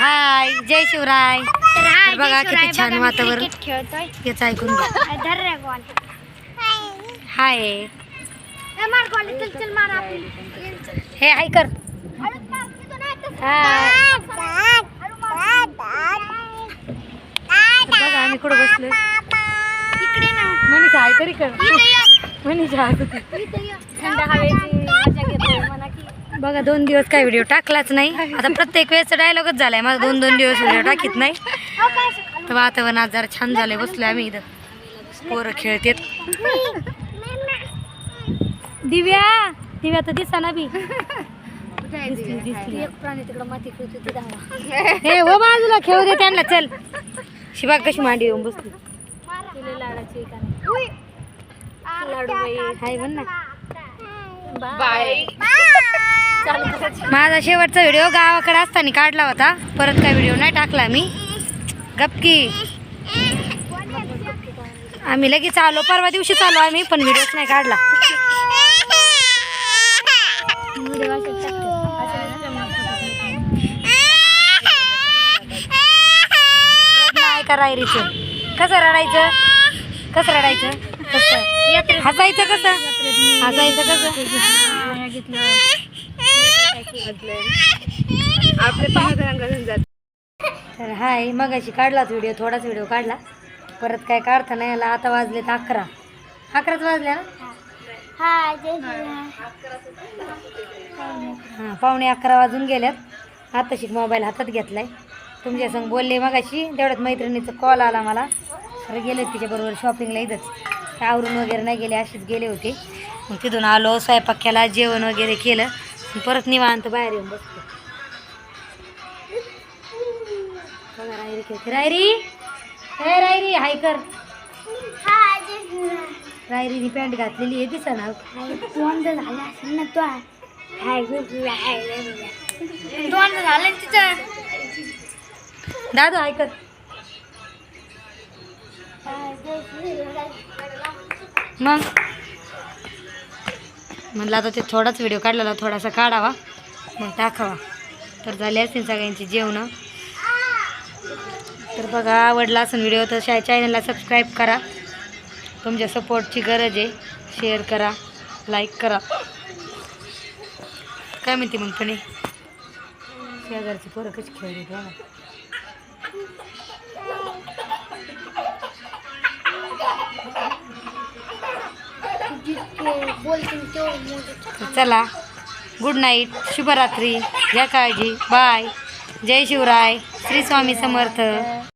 हाय जय शिवराय तर हा तर बघा किती छान वातावरण. खेळतोय याचं ऐकून घ्या धर रे बॉल हाय ए, मार बॉल चल चल मार आपण हे हाय कर हळूच मार, तिथून नाही तसं. हाय. हळू मार. तर बघा आम्ही कुठं बसलो इकडे ना मनीषा हाय तरी कर इथं ये. मनीषा हसत होती. इथं ये. थंड हवेची मजा घेतोय म्हणा की बघा दोन दिवस काय व्हिडिओ टाकलाच नाही. आता प्रत्येक वेळेस डायलॉगच झालाय. माझा दोन दोन दिवस व्हिडिओ टाकीत नाही. तर वातावरण आज जरा छान झालंय. बसलोय आम्ही इथं. पोरं खेळतेत. दिव्या! दिव्या तर दिसा ना बी. हे हो बाजूला खेळू दे त्यांना चल. शिवा कशी मांडी येऊन बसली. लाडाची लाडू बाई हाय म्हण ना. बाय माझा शेवटचा व्हिडिओ गावाकडे असताना काढला होता. परत काय व्हिडिओ नाही टाकला मी. गपकी आम्ही लगेच आलो. परवा दिवशी चालू आम्ही पण व्हिडिओच नाही काढला. व्हिडिओ आहे का कसं रडायचं? कसं रडायचं? कसं? हसायचं कसं? हसायचं कसं? तर हाय मगाशी काढलाच व्हिडिओ थोडाच व्हिडिओ काढला. परत काय काढता नाही आला आता वाजलेत अकरा. अकराच वाजल्या ना? हाय जय शिवराय हां पावणे अकरा वाजून गेल्यात आता शिक मोबाईल हातात घेतलाय. तुमच्या संग बोलले मगाशी तेवढ्यात मैत्रिणीचा कॉल आला मला. तर गेले तिच्याबरोबर शॉपिंगला इथंच. आवरून वगैरे नाही गेले असेच गेले होते. मग तिथून आलो स्वयंपाक केला जेवण वगैरे केलं. परत निवांत बाहेर येऊन बसतो. बघा रायरी खेळते. रायरी? हे रायरी हाय कर. रायरीने पॅन्ट घातलेली आहे दिसा ना. दोनदा झालं असेल ना तो. दोनदा झालं तिचं. दादू हाय कर. मग? म्हणलं आता ते थोडाच व्हिडिओ काढलेला थोडासा काढावा. मग टाकावा. तर झाले असतील सगळ्यांची जेवणं. तर बघा आवडला असेल व्हिडिओ तर शा चॅनलला सबस्क्राईब करा. तुमच्या सपोर्टची गरज आहे. शेअर करा लाईक करा. काय म्हणते मग पण? शेजारची पोरं कशी खेळली बघा चला. गुड नाईट शुभरात्री. घ्या काळजी. बाय जय शिवराय. श्री स्वामी समर्थ.